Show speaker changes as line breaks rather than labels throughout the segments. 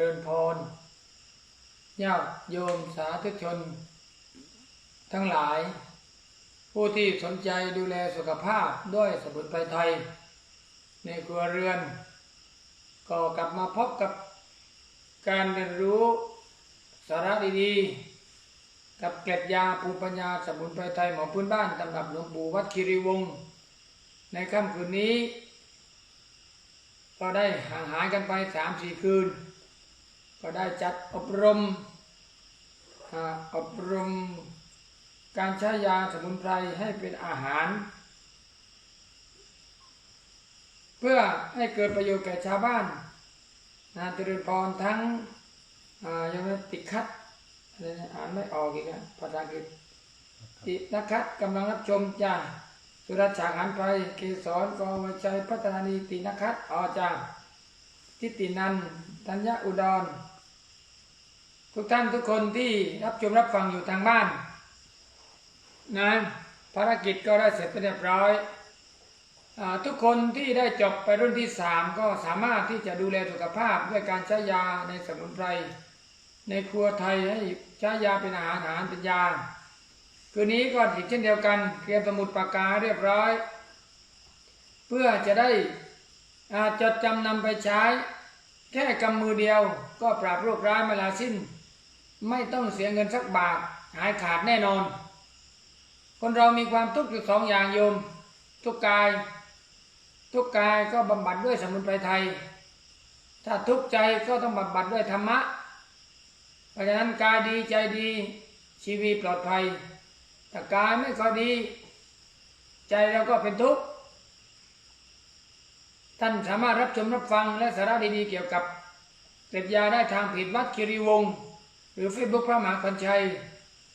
ริญพรญาติโยมสาธุชน ทั้งหลาย ผู้ที่สนใจดูแลสุขภาพด้วยสมุนไพรไทย ในครัวเรือน ก็กลับมาพบกับการเรียนรู้สาระดีๆ กับเกล็ดยาภูมิปัญญาสมุนไพรไทยหมอพื้นบ้านตำรับหลวงปู่วัดคีรีวงศ์ในค่ำคืนนี้ ก็ได้ห่างหายกันไปสามสี่คืน ก็ได้จัดอบรมอบรมการใช้ยาสมุนไพรให้เป็นอาหาร เพื่อให้เกิดประโยชน์แก่ชาวบ้านนาตริพรทั้งยังไม่ติดคัดอ่านไม่ออกอีกอะภาษาอังกฤษตินะครับกำลังรับชมจ้าสุรฉากหันไปเกสรกองวิชัยพัฒนานีตินคัตอจ้าทิตินัน ธัญญาอุดร ทุกท่านทุกคนที่รับชมรับฟังอยู่ทางบ้านนะภารกิจก็ได้เสร็จเรียบร้อยอทุกคนที่ได้จบไปรุ่นที่สามก็สามารถที่จะดูแลสุขภาพด้วยการใช้ยาในสมุนไพรในครัวไทยให้ใช้ยาเป็นอาหารอาหารเป็นยาคืนนี้ก็อีกเช่นเดียวกันเตรียมสมุดปากกาเรียบร้อย เพื่อจะได้จดจำนำไปใช้ แค่กำมือเดียวก็ปราบโรคร้ายมาลาสิ้น ไม่ต้องเสียเงินสักบาทหายขาดแน่นอน คนเรามีความทุกข์อยู่สองอย่างโยม ทุกกาย ทุกกายก็บำบัดด้วยสมุนไพรไทย ถ้าทุกข์ใจก็ต้องบำบัดด้วยธรรมะ เพราะฉะนั้นกายดีใจดีชีวิตปลอดภัยถ้ากายไม่ค่อยดี ใจเราก็เป็นทุกข์ท่านสามารถรับชมรับฟังและสาระดีๆเกี่ยวกับเกล็ดยาได้ทางเพจวัดคิริวงศ์ รือเฟซบุ๊กพระมหาคันชัย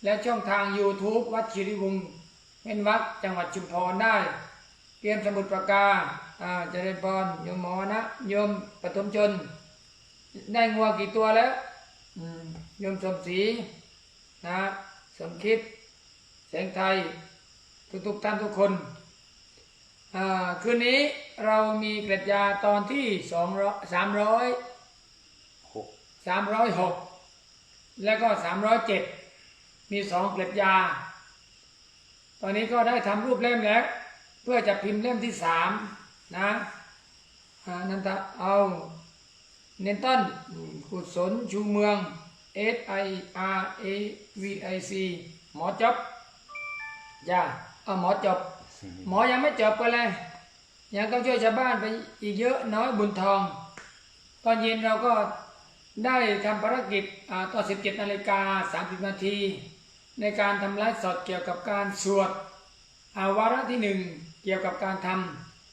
และช่องทาง YouTube วัดคิริวงศ์เป็นวัดจังหวัดชุมพรได้เตรียมสมุดปากกาอ่าเจริญพรโยมหมอนะโยมปฐมชน ได้งัวกี่ตัวแล้วอืมโยมสมศรีนะสมคิดแสงไทย ทุกๆท่านทุกคนคืนนี้เรามีเกล็ดยาตอนที่สองร้อยสามร้อย
หก
สามร้อยหก แล้วก็สามร้อยเจ็ดมีสองเกล็ดยา ตอนนี้ก็ได้ทำรูปเล่มแล้ว เพื่อจะพิมพ์เล่มที่สามนะอ่านันทะเอาเนนตันกุศลชูเมือง S I R A V I C หมอจบจ้าเอาหมอจบ หมอยังไม่จบไปเลย ยังต้องช่วยชาวบ้านไปอีกเยอะน้อยบุญทอง ตอนเย็นเราก็ ได้ทำภารกิจอ่าตอน17นาฬิกา30 นาที ในการทำไลฟ์สดเกี่ยวกับการสวดอาวาระที่หนึ่งเกี่ยวกับการท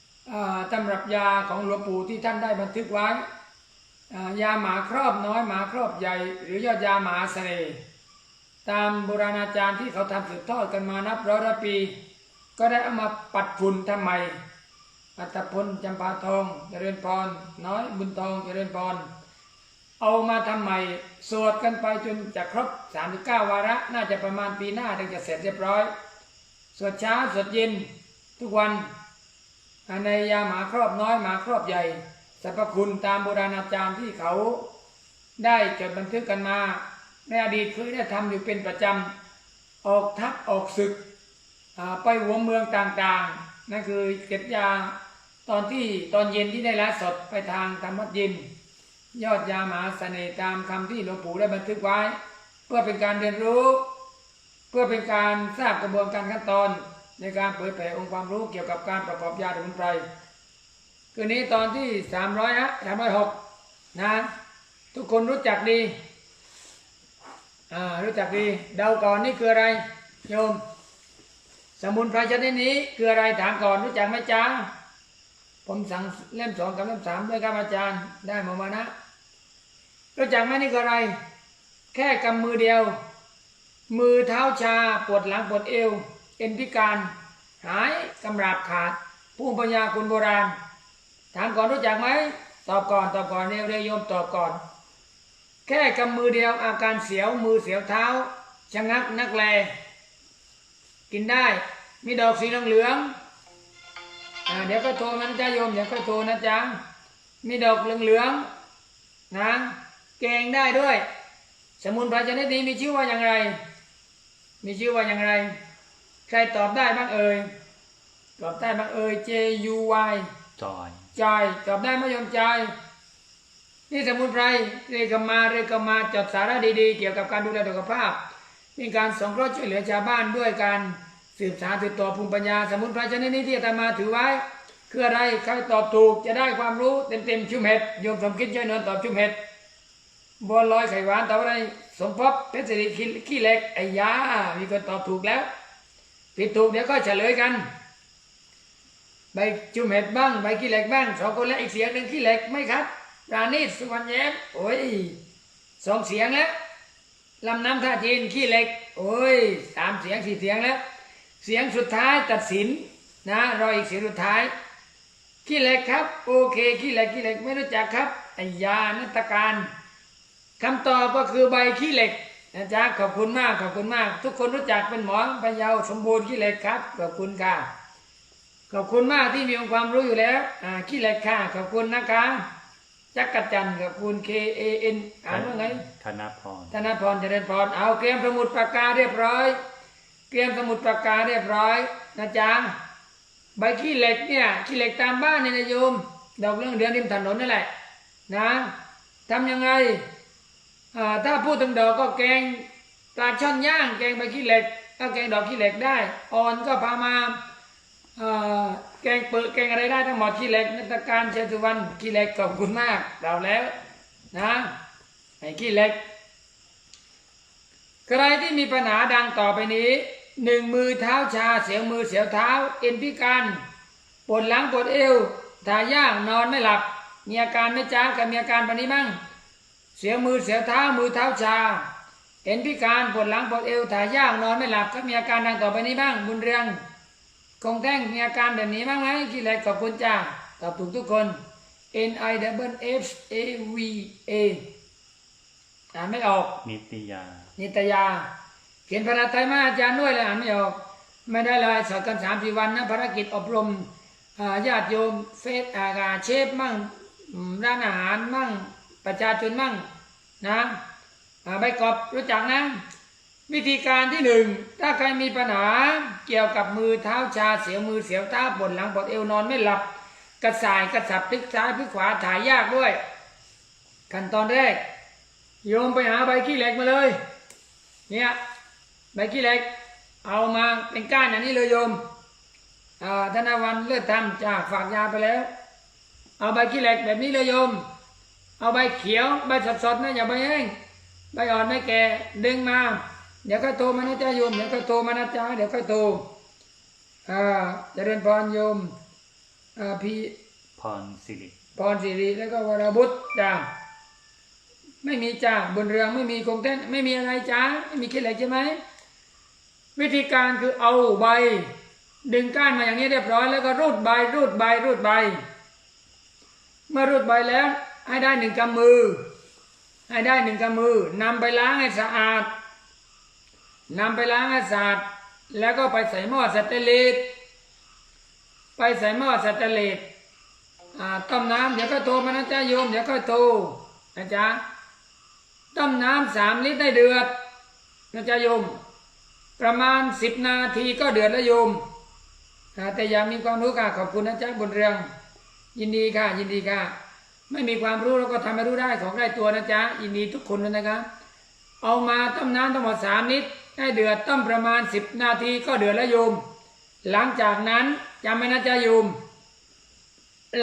ำตำรับยาของหลวงปู่ที่ท่านได้บันทึกไว้ ยาหมาครอบน้อยหมาครอบใหญ่ หรือยอดยาหมาเสน่ห์ตามโบราณอาจารย์ที่เขาทำสืบทอดกันมานับร้อยร้อยปี ก็ได้เอามาปัดฝุ่นทำไมอัตพลจำปาทองเจริญพร น้อยบุญทองเจริญพร เอามาทำใหม่สวดกันไปจนจะครบ 39 วาระ น่าจะประมาณปีหน้าถึงจะเสร็จเรียบร้อย สวดเช้าสวดเย็นทุกวันในยาหมาครอบน้อยหมาครอบใหญ่สรรพคุณตามโบราณอาจารย์ที่เขาได้จดบันทึกกันมา ในอดีตเคยได้ทำอยู่เป็นประจำออกทัพออกศึกไปหัวเมืองต่างๆ นั่นคือเก็บยาตอนที่ตอนเย็นที่ได้ละสดไปทางธรรมวัดยิน ยอดยาหมาเสน่ห์ตามคำที่หลวงปู่ได้บันทึกไว้ เพื่อเป็นการเรียนรู้ เพื่อเป็นการทราบกระบวนการขั้นตอน ในการเผยแผ่องค์ความรู้เกี่ยวกับการประกอบยาสมุนไพรคืนนี้ตอนที่สามร้อยฮะสามร้อยหกนะทุกคนรู้จักดีอ่ารู้จักดีเดาก่อนนี่คืออะไรโยม สมุนไพรชนิดนี้คืออะไรถามก่อนรู้จักไหมจ๊ะ ผมสั่งเล่มสองกับเล่มสามด้วยครับอาจารย์ ได้มามานะรู้จักไหมนี่คืออะไร แค่กำมือเดียว มือเท้าชาปวดหลังปวดเอว เอ็นพิการ หายกำราบขาด ผู้ปัญญาคุณโบราณ ถามก่อนรู้จักไหมตอบก่อนตอบก่อนเร็วเร็วโยมตอบก่อน แค่กำมือเดียวอาการเสียวมือเสียวเท้าชะงักนักแล กินได้มีดอกสีเหลือง เดี๋ยวก็โทรนะจ๊ะโยมเดี๋ยวก็โทรนะจ๊ะมีดอกเหลืองๆนะแกงได้ด้วย สมุนไพรชนิดนี้มีชื่อว่าอย่างไร มีชื่อว่าอย่างไร ใครตอบได้บ้างเอ่ยตอบได้บ้างเอ่ย J U Y
จอย
จอยตอบได้ไหมโยมจอยนี่สมุนไพรเรกมาเรกมาจดสาระดีๆ เกี่ยวกับการดูแลสุขภาพมีการสงเคราะห์ช่วยเหลือชาวบ้านด้วยการ สืบสานสืบต่อภูมิปัญญาสมุนไพรชนิดนี้ที่อาตมาถือไว้ คืออะไรใครตอบถูกจะได้ความรู้เต็มๆชุ่มเห็ดโยมสมคิดช่วยนินตอบชุ่มเห็ดบัวลอยไข่หวานตอบอะไรสมภพเพชรสิริขี้เหล็กไอ้ยามีคนตอบถูกแล้วผิดถูกเดี๋ยวก็เฉลยกันใบจุ่มเห็ดบ้างใบขี้เหล็กบ้างสองคนและอีกเสียงหนึ่งขี้เหล็กไหม่ครับรานิสสุวรรณแย้มโอ้ยสองเสียงแล้วลำน้ำท่าจีนขี้เหล็ก โอ้ยสามเสียงสี่เสียงแล้ว เสียงสุดท้ายตัดสินนะรออีกเสียงสุดท้ายขี้เหล็กครับ โอเคขี้เหล็กขี้เหล็กไม่รู้จักครับไอ้ยานัตการคำตอบก็คือใบขี้เหล็กนะจ๊ะขอบคุณมากขอบคุณมาก ทุกคนรู้จักเป็นหมอพะเยาสมบูรณ์ขี้เหล็กครับขอบคุณค่ะขอบคุณมากที่มีองค์ความรู้อยู่แล้วอ่าขี้เหล็กค่ะขอบคุณนะคะจักรจันทร์ขอบคุณ K A N อ่านว่าไง
ธนพร
ธนพรเจริญพรเอาเตรียมสมุดปากกาเรียบร้อย เตรียมสมุดปากกาเรียบร้อยนะจ๊ะใบขี้เหล็กเนี่ยขี้เหล็กตามบ้านเนี่ยนะโยม ดอกเรื่องเดือนริมถนนนั่นแหละนะทำยังไงถ้าพูดถึงดอกก็แกงปลาช่อนย่างแกงใบขี้เหล็กก็แกงดอกขี้เหล็กได้ อ่อนก็พามาแกงเปิดแกงอะไรได้ทั้งหมดขี้เหล็กนัตการเชตุวันขี้เหล็กขอบคุณมากเราแล้วนะไอ้ขี้เหล็กใครที่มีปัญหาดังต่อไปนี้ หนึ่งมือเท้าชาเสียวมือเสียวเท้า เอ็นพิการปวดหลังปวดเอวถ่ายยากนอนไม่หลับ มีอาการไม่จ้ากับมีอาการปานนี้บ้างเสียวมือเสียวเท้ามือเท้าชา เอ็นพิการปวดหลังปวดเอวถ่ายยากนอนไม่หลับก็มีอาการดังต่อไปนี้บ้าง บุญเรืองคงแท่งมีอาการแบบนี้บ้างไหมขี้เหล็กขอบคุณจ้าตอบถูกทุกคน N I W F A V A อ่านไม่ออก
นิตยา
นิตยา เขียนภาษาไทยมาอาจารย์ด้วยเลยอ่านไม่ออกไม่ได้เลยสอนกันสามสี่วันนะภารกิจอบรมอ่าญาติโยมเฟสอากาเชฟมั่งร้านอาหารมั่งประชาชนมั่งนะใบกอบรู้จักนะ วิธีการที่หนึ่งถ้าใครมีปัญหาเกี่ยวกับมือเท้าชาเสียวมือเสียวเท้าปวดหลังปวดเอวนอนไม่หลับ กระสายกระสับพลิกซ้ายพลิกขวาถ่ายยากด้วย ขั้นตอนแรก โยมไปหาใบขี้เหล็กมาเลย เนี่ย ใบขี้เหล็ก เอามาเป็นก้านอย่างนี้เลยโยมอ่าธนวันเลือดทำจากฝากยาไปแล้ว เอาใบขี้เหล็กแบบนี้เลยโยม เอาใบเขียวใบสดๆนะอย่าใบแห้งใบอ่อนไม่แก่ดึงมา เดี๋ยวก็โทรมานะจ๊ะโยมเดี๋ยวก็โทรมานะจ๊ะเดี๋ยวก็โทรอ่าเจริญพรโยมอ่าพี่
พรสิริ
พรสิริแล้วก็วรบุตรจ้าไม่มีจ้าบนเรืองไม่มีคงเต้นไม่มีอะไรจ้าไม่มีขี้เหล็กใช่ไหม วิธีการคือเอาใบ ดึงก้านมาอย่างนี้เรียบร้อย แล้วก็รูดใบรูดใบรูดใบ เมื่อรูดใบแล้วให้ได้หนึ่งกำมือ ให้ได้หนึ่งกำมือนำไปล้างให้สะอาดนำไปล้างให้สะอาดแล้วก็ไปใส่หม้อสเตนเลสไปใส่หม้อสเตนเลสอ่าต้มน้ำเดี๋ยวก็โทรมานะจ๊ะโยมเดี๋ยวก็โทรนะจ๊ะต้มน้ำสามลิตรได้เดือดนะจ๊ะโยม ประมาณสิบนาทีก็เดือดแล้วโยมแต่อยากมีความรู้ค่ะขอบคุณนะจ๊ะบนเรือง ยินดีค่ะ ยินดีค่ะ ไม่มีความรู้เราก็ทำให้รู้ได้ของได้ตัวนะจ๊ะยินดีทุกคนเลยนะครับเอามาต้มน้ำทั้งหมดสามลิตรให้เดือดต้มประมาณสิบนาทีก็เดือดแล้วโยม หลังจากนั้นจำไว้นะจ๊ะโยม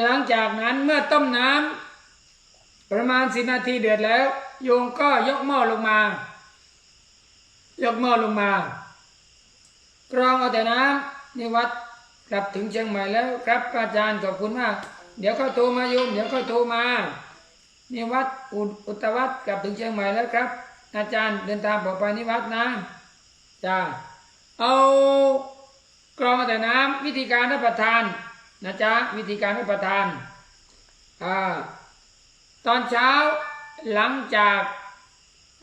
หลังจากนั้นเมื่อต้มน้ำประมาณสิบนาทีเดือดแล้ว โยมก็ยกหม้อลงมา ยกหม้อลงมา กรองเอาแต่น้ำนี่วัดกลับถึงเชียงใหม่แล้วครับอาจารย์ขอบคุณมาก เดี๋ยวเขาโทรมาโยมเดี๋ยวเขาโทรมานี่วัดอุอุตวัดกลับถึงเชียงใหม่แล้วครับ อาจารย์เดินทางปลอดภัยนิวัดนะจ้าเอากรองเอาแต่น้ำวิธีการรับประทานนะจ๊ะวิธีการรับประทานอ่าตอนเช้าหลังจาก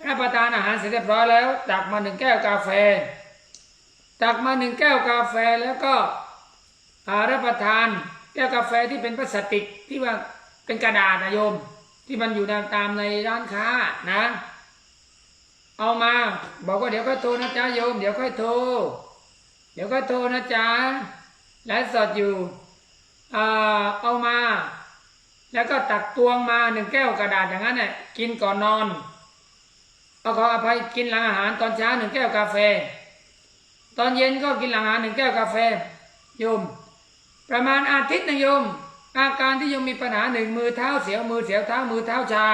รับประทานอาหารเสร็จเรียบร้อยแล้วตักมาหนึ่งแก้วกาแฟ ตักมาหนึ่งแก้วกาแฟแล้วก็อารับประทาน แก้วกาแฟที่เป็นพลาสติกที่ว่าเป็นกระดาษนะโยม ที่มันอยู่ตามในร้านค้านะ เอามา บอกว่าเดี๋ยวค่อยโทรนะจ๊ะโยม เดี๋ยวค่อยโทรเดี๋ยวค่อยโทรนะจ๊ะไลฟ์สดอยู่อ่าเอามา แล้วก็ตักตวงมาหนึ่งแก้วกระดาษอย่างนั้นเนี่ยกินก่อนนอนเอาขออภัยกินหลังอาหารตอนเช้าหนึ่งแก้วกาแฟ ตอนเย็นก็กินหลังอาหารหนึ่งแก้วกาแฟโยม ประมาณอาทิตย์นึงโยม อาการที่โยมมีปัญหาหนึ่งมือเท้าเสียวมือเสียวเท้ามือเท้าชา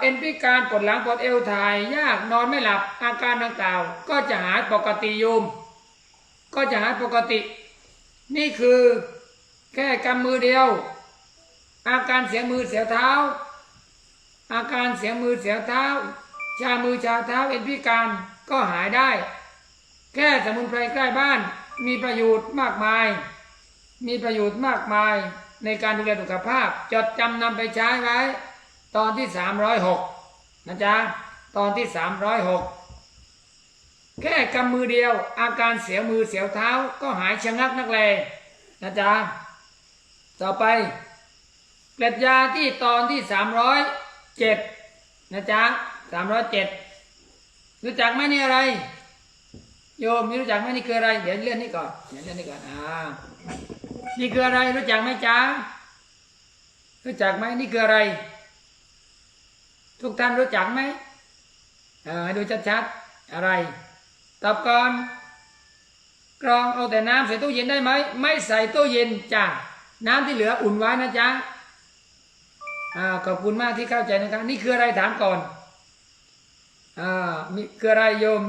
เอ็นพิการปวดหลังปวดเอวถ่ายยากนอนไม่หลับอาการดังกล่าวก็จะหายปกติโยม ก็จะหายปกติ นี่คือแค่กำมือเดียว อาการเสียมือเสียวเท้า อาการเสียมือเสียวเท้า ชามือชาเท้าเอ็นพิการก็หายได้ แค่สมุนไพรใกล้บ้าน มีประโยชน์มากมาย มีประโยชน์มากมายในการดูแลสุขภาพ จดจำนำไปใช้ไว้ ตอนที่ 306 นะจ๊ะ ตอนที่ 306 แค่กำมือเดียว อาการเสียวมือเสียวเท้าก็หายชะงักนักแลนะจ๊ะ ต่อไปเกล็ดยาที่ตอนที่ 307 นะจ๊ะ 307 รู้จักไหมนี่อะไร โยมนี่รู้จักไหมนี่คืออะไร เดี๋ยวเลื่อนนี่ก่อนเดี๋ยวเลื่อนนี่ก่อนอ่านี่คืออะไรรู้จักไหมจ๊ะรู้จักไหมนี่คืออะไร ทุกท่านรู้จักไหมเออให้ดูชัดๆอะไรตอบก่อนกรองเอาแต่น้ำใส่ตู้เย็นได้ไหมไม่ใส่ตู้เย็นจ้ะน้ำที่เหลืออุ่นไว้นะจ๊ะอ่าขอบคุณมากที่เข้าใจนะครับนี่คืออะไรถามก่อนอ่ามีคืออะไรโยม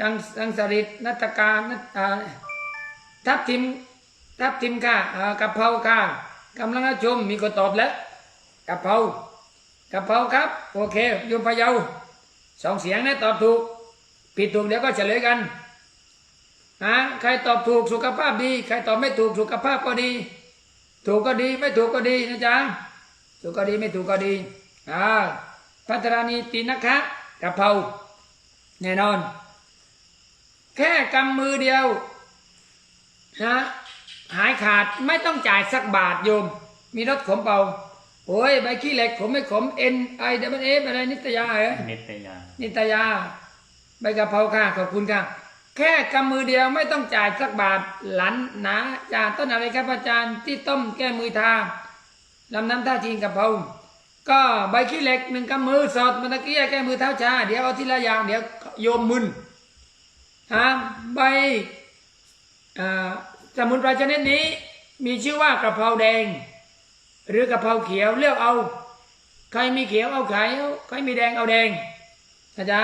ดังดังสริตนัตการนัตทับทิมทับทิมค่ะอ่ากะเพราค่ะกำลังรับชมมีคนตอบแล้วกะเพรากะเพราครับโอเคโยมพะเยาสองเสียงนะตอบถูกผิดถูกเดี๋ยวก็เฉลยกันนะใครตอบถูกสุขภาพดี ใครตอบไม่ถูกสุขภาพก็ดี ถูกก็ดีไม่ถูกก็ดีนะจ๊ะถูกก็ดีไม่ถูกก็ดีอ่าพัทรานีตินะคะกะเพราแน่นอน แค่กำมือเดียวนะหายขาดไม่ต้องจ่ายสักบาทโยม มีรถขมเป่าโอ้ยใบขี้เหล็กขมไม่ขมเอ็นไอเดบเอฟอะไรนิตยาเหรอ
นิตยา
นิตยา ใบกะเพราค่ะขอบคุณค่ะ แค่กำมือเดียวไม่ต้องจ่ายสักบาทหลันหนาจากต้นอะไรครับอาจารย์ที่ต้มแก้มือทาลำน้ำท่าจีนกะเพราก็ใบขี้เหล็กหนึ่งกำมือสดมันตะกี้แก้มือเท้าชาเดี๋ยวเอาทีละอย่างเดี๋ยวโยมมึน ฮะใบสมุนไพรชนิดนี้มีชื่อว่ากระเพราแดง หรือกระเพราเขียวเลือกเอา ใครมีเขียวเอาขียใครมีแดงเอาแดงนะจ๊ะ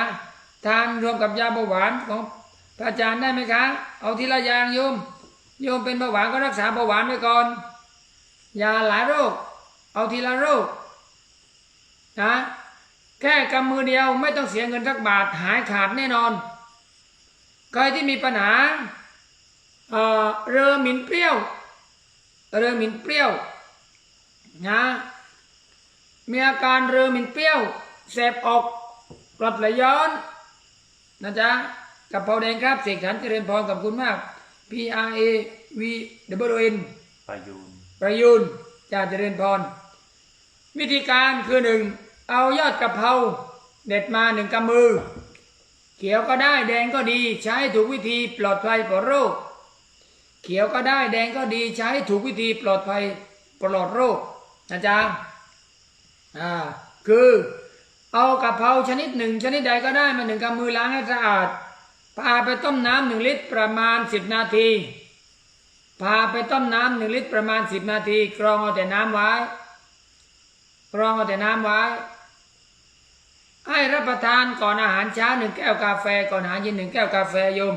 ทานรวมกับยาเบาหวานของพระอาจารย์ได้ไหมคะ เอาทีละอย่างโยม โยมเป็นเบาหวานก็รักษาเบาหวานไว้ก่อน ยาหลายโรค เอาทีละโรคนะแค่กำมือเดียวไม่ต้องเสียเงินสักบาทหายขาดแน่นอน ใครที่มีปัญหาเอ่อเรือหมิ่นเปรี้ยวเรือหมิ่นเปรี้ยวนะมีอาการเรือหมิ่นเปรี้ยวแสบอกกรดไหลย้อนนะจ๊ะกับเผาแดงครับเสกสรรเจริญพรกับคุณมาก P R A V W N
ประยูน
ประยุนจ่าเจริญพร วิธีการคือหนึ่งเอายอดกะเพราเด็ดมาหนึ่งกำมือเขียวก็ได้แดงก็ดีใช้ถูกวิธีปลอดภัยปลอดโรค เขียวก็ได้แดงก็ดีใช้ถูกวิธีปลอดภัยปลอดโรคนะจ๊ะอ่าคือเอากะเพราชนิดหนึ่งชนิดใดก็ได้มาหนึ่งกำมือล้างให้สะอาด พาไปต้มน้ำหนึ่งลิตรประมาณสิบนาที พาไปต้มน้ำหนึ่งลิตรประมาณสิบนาที กรองเอาแต่น้ำไว้ กรองเอาแต่น้ำไว้ ให้รับประทานก่อนอาหารเช้าหนึ่งแก้วกาแฟก่อนอาหารเย็นหนึ่งแก้วกาแฟโยม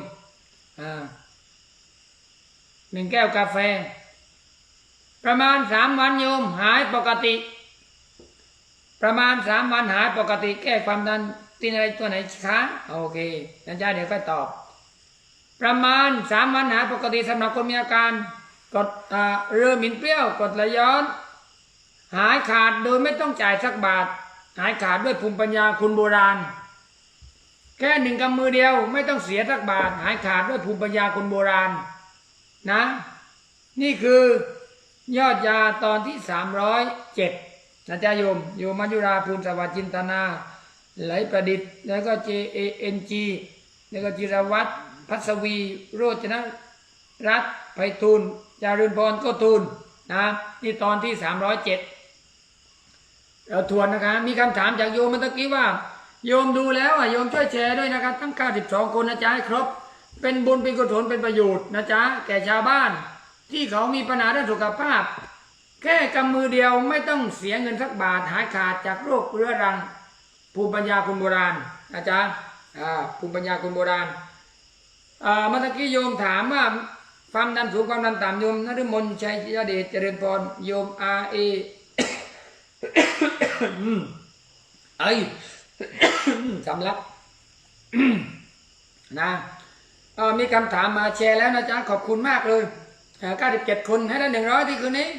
หนึ่งแก้วกาแฟ ประมาณสามวันโยมหายปกติ ประมาณสามวันหายปกติ แก้ความดันตีนอะไรตัวไหนคะโอเคอาจารย์เดี๋ยวค่อยตอบ ประมาณสามวันหายปกติสำหรับคนมีอาการกดอ่าเรือหมิ่นเปรี้ยวกดไหลย้อน หายขาดโดยไม่ต้องจ่ายสักบาท หายขาดด้วยภูมิปัญญาคุณโบราณ แค่หนึ่งกำมือเดียว ไม่ต้องเสียสักบาท หายขาดด้วยภูมิปัญญาคนโบราณ นะ นี่คือยอดยาตอนที่สามร้อยเจ็ดนะจ๊ะโยมโยมมัจจุราภูลสวัสดิจินตนา ไหลประดิษฐ์แล้วก็ J A N G แล้วก็จิรวัตรพัศวี โรจนรัตน์ไพฑูรย์จารุณพรก็ทูลนะนี่ตอนที่307เจ็ด เราทวนนะคะมีคำถามจากโยมเมื่อกี้ว่า โยมดูแล้วอะโยมช่วยแชร์ด้วยนะครับ ทั้ง 92 คนนะจ๊ะให้ครบ เป็นบุญเป็นกุศลเป็นประโยชน์นะจ๊ะแก่ชาวบ้าน ที่เขามีปัญหาด้านสุขภาพ แค่กำมือเดียวไม่ต้องเสียเงินสักบาทหายขาดจากโรคเรื้อรัง ภูมิปัญญาคนโบราณนะจ๊ะอ่าภูมิปัญญาคนโบราณอ่าเมื่อกี้โยมถามว่าความดันสูงความดันต่ำโยมนฤมลชัยยเดชเจริญพรโยมอาเอ ไอ้ยสำลักนะมีคำถามมาแชร์แล้วนะจ๊ะขอบคุณมากเลย97 คนให้ได้100ที่คืนนี้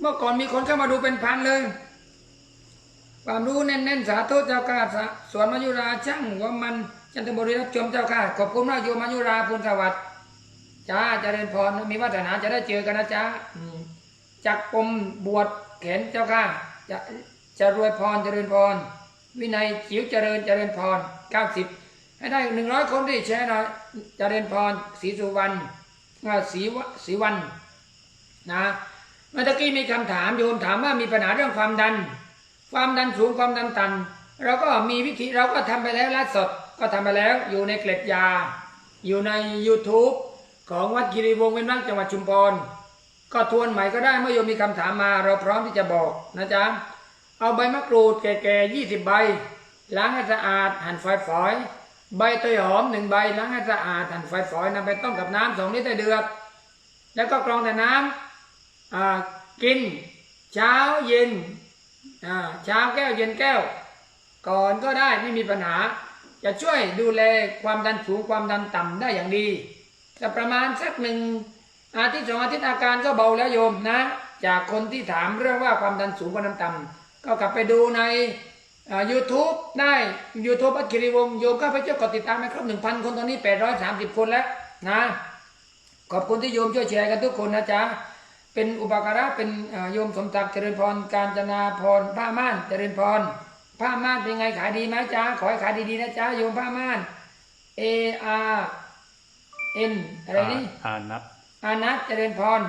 เมื่อก่อนมีคนเข้ามาดูเป็นพันเลย ความรู้แน่นๆ สาธุเจ้าค่ะสวนมายุราช่างหัวมันจันทบุรีรับชมเจ้าค่ะขอบคุณมากโยมมายุราพุนสวัสดิ์จ้าเจริญพรมีวาสนาจะได้เจอกันนะจ๊ะจักปมบวชเข็นเจ้าค่ะจะ จะรวยพรเจริญพร วินัยจิ๋วเจริญเจริญพร90ให้ได้100คนที่แชร์หน่อยเจริญพรศรีสุวรรณศรีวศรีวันนะเมื่อกี้มีคำถามโยมถามว่ามีปัญหาเรื่องความดัน ความดันสูงความดันต่ำเราก็มีวิธีเราก็ทำไปแล้วลฟ์สดก็ทำไปแล้วอยู่ในเกล็ดยา อยู่ใน YouTube ของวัดกิริวงศ์เว้นวักจังหวัดชุมพรก็ทวนใหม่ก็ได้เมื่อโยมมีคำถามมา เราพร้อมที่จะบอกนะจ๊ะ เอาใบมะกรูดแก่ๆยี่สิบใบ ล้างให้สะอาดหั่นฝอยๆใบเตยหอมหนึ่งใบล้างให้สะอาดหั่นฝอยๆนำไปต้มกับน้ำสองลิตรให้เดือดแล้วก็กรองแต่น้ำกิน เช้าเย็นเช้าแก้วเย็นแก้ว ก่อนก็ได้ไม่มีปัญหา จะช่วยดูแลความดันสูงความดันต่ำได้อย่างดีแต่ประมาณสักหนึ่งอาทิตย์สองอาทิตย์อาการก็เบาแล้วโยมนะ จากคนที่ถามเรื่องว่าความดันสูงความดันต่ำ ก็กลับไปดูในยูทูบได้ยูทูบอัจฉริวงศ์โยมข้าพเจ้ากดติดตามไปครบหนึ่งพันคนตอนนี้แปดร้อยสามสิบคนแล้วนะขอบคุณที่โยมช่วยแชร์กันทุกคนนะจ๊ะเป็นอุปการะเป็นเอ่อโยมสมศักดิ์เจริญพรการจนาพรผ้าม่านเจริญพรผ้าม่านเป็นไงขายดีไหมจ๊ะขอให้ขายดีๆนะจ๊ะโยมผ้าม่าน A R N อะไรนี่
อานับ
อานัทเจริญพร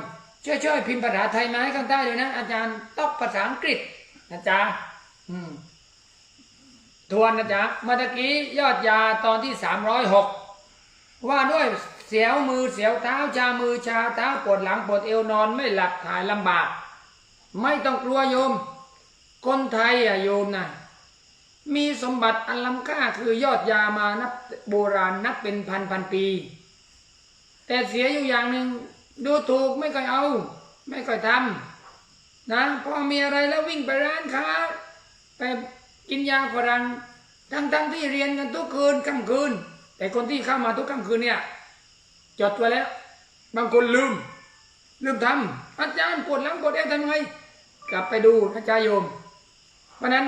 ช่วยช่วยพิมพ์ภาษาไทยมาให้ข้างใต้เลยนะ อาจารย์ต้องภาษาอังกฤษ นะจ๊ะอืมทวนนะจ๊ะเมื่อกี้ยอดยาตอนที่สามร้อยหกว่าด้วยเสียวมือเสียวเท้าชามือชาเท้าปวดหลังปวดเอวนอนไม่หลับถ่ายลำบาก ไม่ต้องกลัวโยม คนไทยอะโยมนะมีสมบัติอันล้ำค่าคือยอดยามานับโบราณนับเป็นพันพันปี แต่เสียอยู่อย่างหนึ่งดูถูกไม่ค่อยเอา ไม่ค่อยทำ นะพอมีอะไรแล้ววิ่งไปร้านค้าไปกินยาฝรั่งทั้งทั้งที่เรียนกันทุกคืนค่ำคืน แต่คนที่เข้ามาทุกค่ำคืนเนี่ยจดไว้แล้ว บางคนลืม ลืมทำอาจารย์ปวดหลังปวดเอวทำไงกลับไปดูนะจารย์โยม เพราะนั้น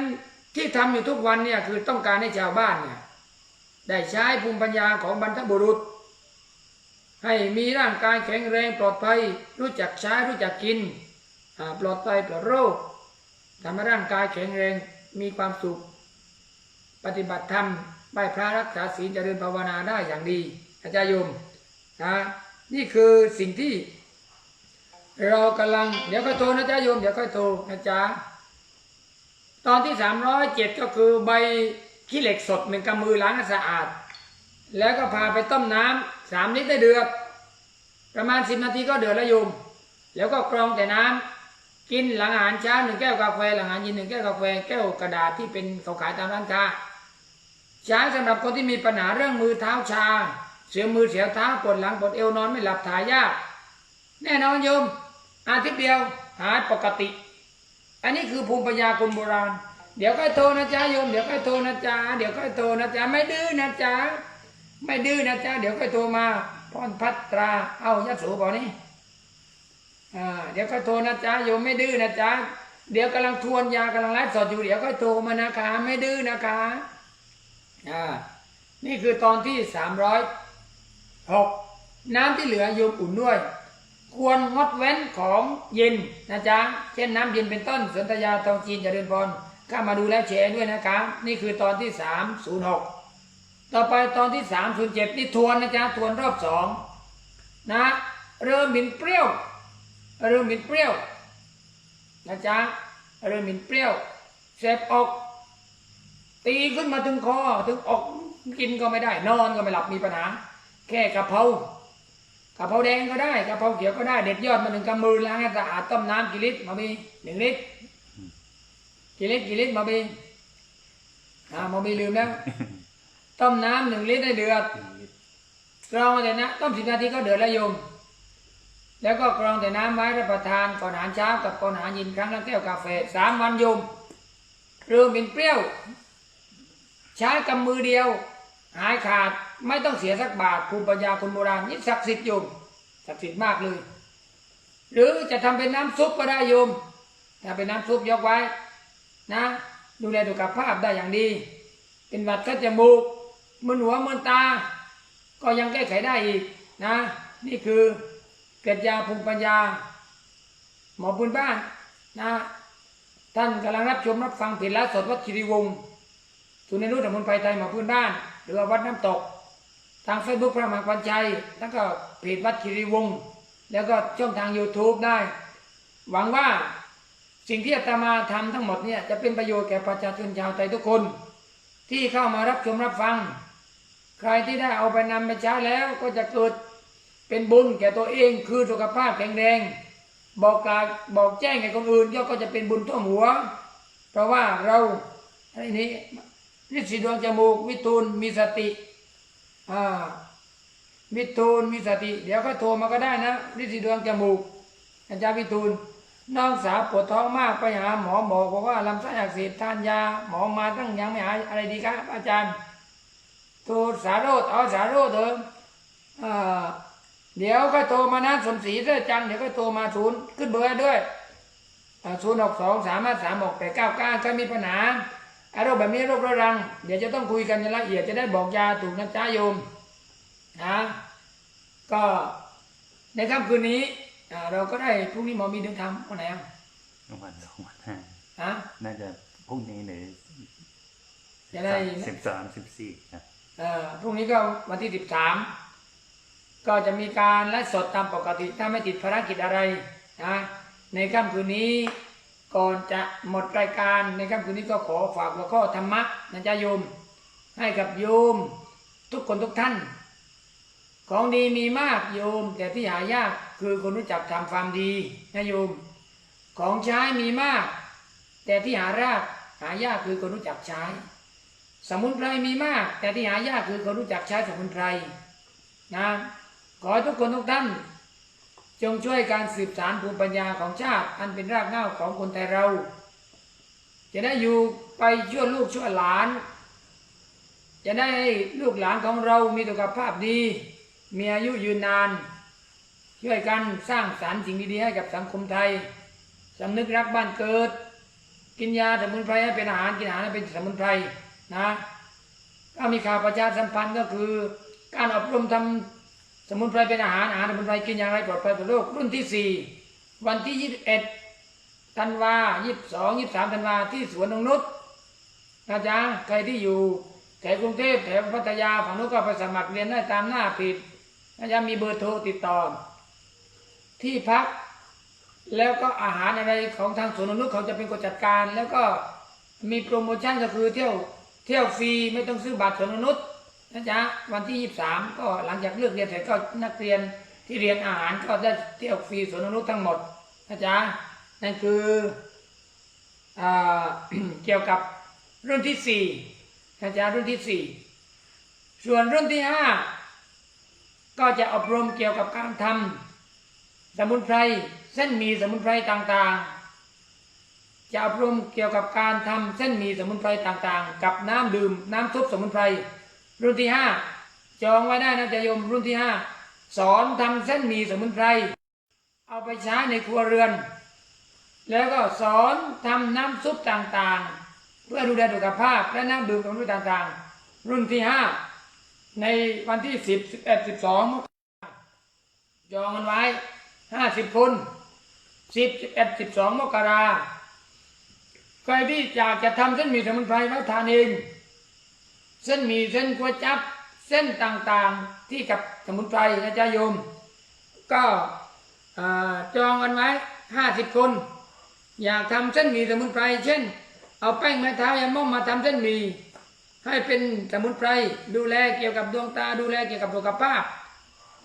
ที่ทำอยู่ทุกวันเนี่ยคือต้องการให้ชาวบ้านเนี่ยได้ใช้ภูมิปัญญาของบรรพบุรุษ ให้มีร่างกายแข็งแรงปลอดภัย รู้จักใช้รู้จักกิน ปลอดภัยปลอดโรคทำให้ร่างกายแข็งแรงมีความสุข ปฏิบัติธรรมไหว้พระรักษาศีลเจริญภาวนาได้อย่างดีอาจารย์โยมนะนี่คือสิ่งที่ เรากำลัง เดี๋ยวค่อยโทรนะจ๊ะโยมเดี๋ยวค่อยโทรนะจ๊ะตอนที่สามร้อยเจ็ดก็คือใบขี้เหล็กสดหนึ่งกำมือล้างให้สะอาด แล้วก็พาไปต้มน้ำสามลิตรได้เดือดประมาณสิบนาทีก็เดือดแล้วโยม แล้วก็กรองแต่น้ำ กินหลังอาหารเช้าหนึ่งแก้วกาแฟหลังอาหารเย็นหนึ่งแก้วกาแฟแก้วกระดาษที่เป็นเขาขายตามร้านค้าใช้สำหรับคนที่มีปัญหาเรื่องมือเท้าชา เสียมือเสียเท้าปวดหลังปวดเอวนอนไม่หลับถ่ายยากแน่นอนโยม อาทิตย์เดียวหายปกติ อันนี้คือภูมิปัญญาคนโบราณ เดี๋ยวค่อยโทรนะจ๊ะโยมเดี๋ยวค่อยโทรนะจ๊ะเดี๋ยวค่อยโทรนะจ๊ะไม่ดื้อนะจ๊ะไม่ดื้อนะจ๊ะเดี๋ยวค่อยโทรมาพรพัตราเอายะโสบอกนี่ อ่าเดี๋ยวค่อยโทรนะจ๊ะโยมไม่ดื้อนะจ๊ะเดี๋ยวกำลังทวนยากำลังไลฟ์สดอยู่เดี๋ยวค่อยโทรมานะคะไม่ดื้อนะคะอ่านี่คือตอนที่สามร้อยหกน้ำที่เหลือโยมอุ่นด้วย ควรงดเว้นของเย็นนะจ๊ะเช่นน้ำเย็นเป็นต้นสนธยาตองจีนเจริญพรเข้ามาดูแลแชร์ด้วยนะครับนี่คือตอนที่306ต่อไปตอนที่307นี่ทวนนะจ๊ะทวนรอบสองนะเริ่มหมินเปรี้ยว เริ่มหมิ่นเปรี้ยวนะจ๊ะเริ่มหมิ่นเปรี้ยวเสพออกตีขึ้นมาถึงคอถึงอกกินก็ไม่ได้ นอนก็ไม่หลับมีปัญหา แค่กะเพรากะเพราแดงก็ได้กะเพราเขียวก็ได้เด็ดยอดมาหนึ่งกำมือล้างให้สะอาดต้มน้ำกี่ลิตรมาบีหนึ่งลิตรกี่ลิตรกี่ลิตรมาบีอ่ามาบีลืมแล้วต้มน้ำหนึ่งลิตรให้เดือดกรองแต่นะต้มสิบนาทีก็เดือดแล้วโยม แล้วก็กรองแต่น้ำไว้รับประทานก่อนอาหารเช้ากับก่อนอาหารเย็นครั้งละแก้วกาแฟสามวันยมเริ่มเป็นเปรี้ยว ใช้กำมือเดียว หายขาดไม่ต้องเสียสักบาทภูมิปัญญาคนโบราณนี่ศักดิ์สิทธิ์โยมศักดิ์สิทธิ์มากเลย หรือจะทำเป็นน้ำซุปก็ได้โยม ถ้าเป็นน้ำซุปยกไว้ นะ ดูแลสุขภาพได้อย่างดี เป็นหวัดก็จะมูกมึนหัวมึนตา ก็ยังแก้ไขได้อีกนะ นี่คือ เกล็ดยาภูมิปัญญา หมอพื้นบ้านนะท่านกำลังรับชมรับฟังเพจลฟ์สดวัดคีรีวงศ์ศูนย์เรียนรู้สมุนไพรไทยหมอพื้นบ้าน หรือวัดน้ำตก ทางเฟซบุ๊กพระมหาวันชัยแล้วก็เพจวัดคีรีวงศ์แล้วก็ช่องทาง YouTube ได้ หวังว่าสิ่งที่อาตมาทำทั้งหมดเนี่ยจะเป็นประโยชน์แก่ประชาชนชาวไทยทุกคน ที่เข้ามารับชมรับฟัง ใครที่ได้เอาไปนำไปใช้แล้วก็จะเกิด เป็นบุญแก่ตัวเองคือสุขภาพแข็งแรงบอกกล่าวบอกแจ้งแก่คนอื่นย่อก็จะเป็นบุญท่วมหัว เพราะว่าเราไอ้นี้ฤทธิ์สีดวงจมูกวิทูลมีสติอ่าวิทูลมีสติ เดี๋ยวก็โทรมาก็ได้นะฤทธิ์สีดวงจมูก อาจารย์วิทูลน้องสาวปวดท้องมากไปหาหมอหมอบอกว่าลำไส้อักเสบทานยา หมอมาตั้งยังไม่หายอะไรดีครับ อาจารย์โทรสารโรดเอาสารโรดเถอะอ่า เดี๋ยวก็โทรมานะสมศรีเสื้อจันทร์เดี๋ยวก็โทรมาศูนย์ขึ้นเบอร์ให้ด้วยศูนย์หกสองสามห้าสามหกแปดเก้าเก้าถ้ามีปัญหาไอ้โรคแบบนี้โรคเรื้อรัง เดี๋ยวจะต้องคุยกันในละเอียดจะได้บอกยาถูกนะจ้าโยมนะก็ในค่ำคืนนี้อ่าเราก็ได้พรุ่งนี้หมอมีเดินทางวันไหนอะ
วันสองวันห้า
ฮะ
น่าจะพรุ่งนี้หรือ
จะได้
สิบสามสิบสี่ครับ
เอ่อพรุ่งนี้ก็วันที่สิบสาม ก็จะมีการไลฟ์สดตามปกติถ้าไม่ติดภารกิจอะไรนะในค่ำคืนนี้ก่อนจะหมดรายการในค่ำคืนนี้ก็ขอฝากหัวข้อธรรมะนะจ๊ะโยม ให้กับโยมทุกคนทุกท่าน ของดีมีมากโยม แต่ที่หายากคือคนรู้จักทำความดีนะโยม ของใช้มีมาก แต่ที่หารากหายากคือคนรู้จักใช้ สมุนไพรมีมาก แต่ที่หายากคือคนรู้จักใช้สมุนไพรนะ ขอให้ทุกคนทุกท่าน จงช่วยการสืบสานภูมิปัญญาของชาติ อันเป็นรากเหง้าของคนไทยเรา จะได้อยู่ไปชั่วลูกชั่วหลาน จะได้ลูกหลานของเรามีสุขภาพดี มีอายุยืนนาน ช่วยกันสร้างสารรค์สิ่งดีๆให้กับสังคมไทยสำนึกรักบ้านเกิด กินยาสมุนไพรให้เป็นอาหารกินอาหารให้เป็นสมุนไพรนะก็มีข่าวประชาสัมพันธ์ก็คือ การอบรมทำ สมุนไพรเป็นอาหารอาหารสมุนไพรกินอย่างไรปลอดภัยต่อโลกรุ่นที่สี่วันที่ยี่สิบเอ็ดธันวายี่สิบสองยี่สิบสามธันวาที่สวนนงนุษนะจ๊ะใครที่อยู่แถวกรุงเทพแถวพัทยาฝั่งนู้นก็ไปสมัครเรียนได้ตามหน้าผิดนะจ๊ะมีเบอร์โทรติดต่อ ที่พักแล้วก็อาหารอะไรของทางสวนนงนุษเขาจะเป็นคนจัดการ แล้วก็มีโปรโมชั่นก็คือเที่ยวเที่ยวฟรีไม่ต้องซื้อบัตรสวนนงนุษ นะจ๊ะวันที่ยี่สามก็หลังจากเลิกเรียนเสร็จก็นักเรียนที่เรียนอาหารก็ได้เที่ยวฟรีสวนนงนุษทั้งหมดนะจ๊ะนั่นคืออเกี่ยวกับรุ่นที่สี่นะจ๊ะรุ่นที่สี่ส่วนรุ่นที่ห้าก็จะอบรมเกี่ยวกับการทำสมุนไพรเส้นหมีสมุนไพรต่างๆ จะอบรมเกี่ยวกับการทำเส้นหมีสมุนไพรต่างๆ กับน้ำดื่มน้ำซุปสมุนไพร รุ่นที่ห้าจองไว้ได้นะจะโยมรุ่นที่ห้าสอนทำเส้นหมี่สมุนไพรเอาไปใช้ในครัวเรือน แล้วก็สอนทำน้ำซุปต่างๆ เพื่อดูแลสุขภาพและน้ำดื่มสมุนไพรต่างๆ รุ่นที่ห้าในวันที่สิบสิบเอ็ดสิบสองจองกันไว้ห้าสิบคนสิบสิบเอ็ดสิบสองมกราใครที่อยากจะทำเส้นหมี่สมุนไพรไว้ทานเอง เส้นหมี่เส้นก๋วยจับเส้นต่างๆที่กับสมุนไพรนะจ๊ะโยม ก็จองกันไว้ห้าสิบคน อยากทำเส้นหมี่สมุนไพร เช่น เอาแป้งไม้เท้ายาม่อมมาทำเส้นหมี่ให้เป็นสมุนไพรดูแลเกี่ยวกับดวงตาดูแลเกี่ยวกับสุขภาพ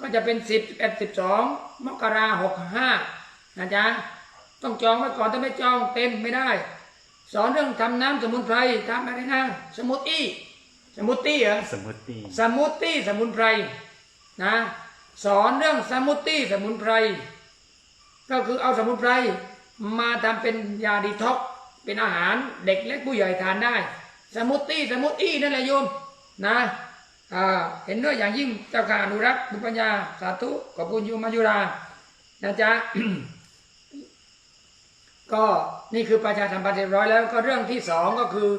ก็จะเป็นสิบเอ็ดสิบสองมกราหกห้านะจ๊ะต้องจองไว้ก่อนถ้าไม่จองเต็มไม่ได้ สอนเรื่องทำน้ำสมุนไพรทำอะไรนะสมุทตี้ สมุทตี้เหรอ
สมมุติ
สมูทตี้สมุนไพรนะสอนเรื่องสมูทตี้สมุนไพร ก็คือเอาสมุนไพรมาทำเป็นยาดีท็อกซ์เป็นอาหารเด็กเล็กผู้ใหญ่ทานได้ สมูทตี้สมูทตี้นั่นแหละโยมนะอ่าเห็นด้วยอย่างยิ่งเจ้าข้าอนุรักษ์บุญปัญญาสาธุขอบคุณโยมมายุรานะจ๊ะก็นี่คือประชาสัมพันธ์เรียบร้อยแล้วก็เรื่องที่สองก็คือ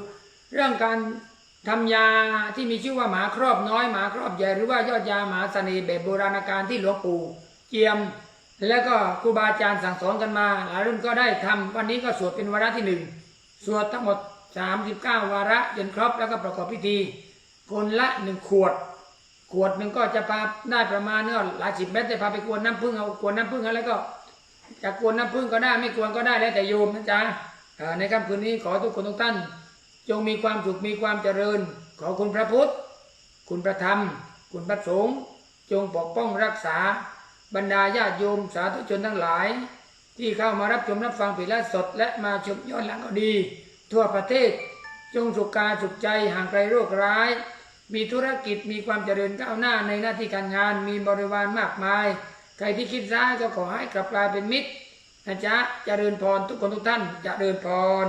เรื่องการ ทำยาที่มีชื่อว่าหมาครอบน้อยหมาครอบใหญ่หรือว่ายอดยาหมาเสน่ห์แบบโบราณการที่หลวงปู่เจียม แล้วก็ครูบาอาจารย์สั่งสอนกันมาหลายรุ่นก็ได้ทำวันนี้ก็สวดเป็นวาระที่หนึ่งสวดทั้งหมด 39 วาระจนครบแล้วก็ประกอบพิธี คนละหนึ่งขวด ขวดหนึ่งก็จะพาได้ประมาณเนื้อหลายสิบเม็ดแต่พาไปกวนน้ำผึ้งเอากวนน้ำผึ้งแล้วก็จะกวนน้ำผึ้งก็ได้ไม่กวนก็ได้แล้วแต่โยมนะจ๊ะในค่ำคืนนี้ขอทุกคนทุกท่าน จงมีความสุขมีความเจริญ ขอคุณพระพุทธ คุณพระธรรม คุณพระสงฆ์จงปกป้องรักษา บรรดาญาติโยมสาธุชนทั้งหลาย ที่เข้ามารับชมรับฟังผิดและสด และมาชมย้อนหลังก็ดี ทั่วประเทศ จงสุขกายสุขใจห่างไกลโรคร้าย มีธุรกิจมีความเจริญก้าวหน้าในหน้าที่การงานมีบริวารมากมาย ใครที่คิดร้ายก็ขอให้กลับกลายเป็นมิตรนะจ๊ะจะเจริญพรทุกคนทุกท่านจะเจริญพร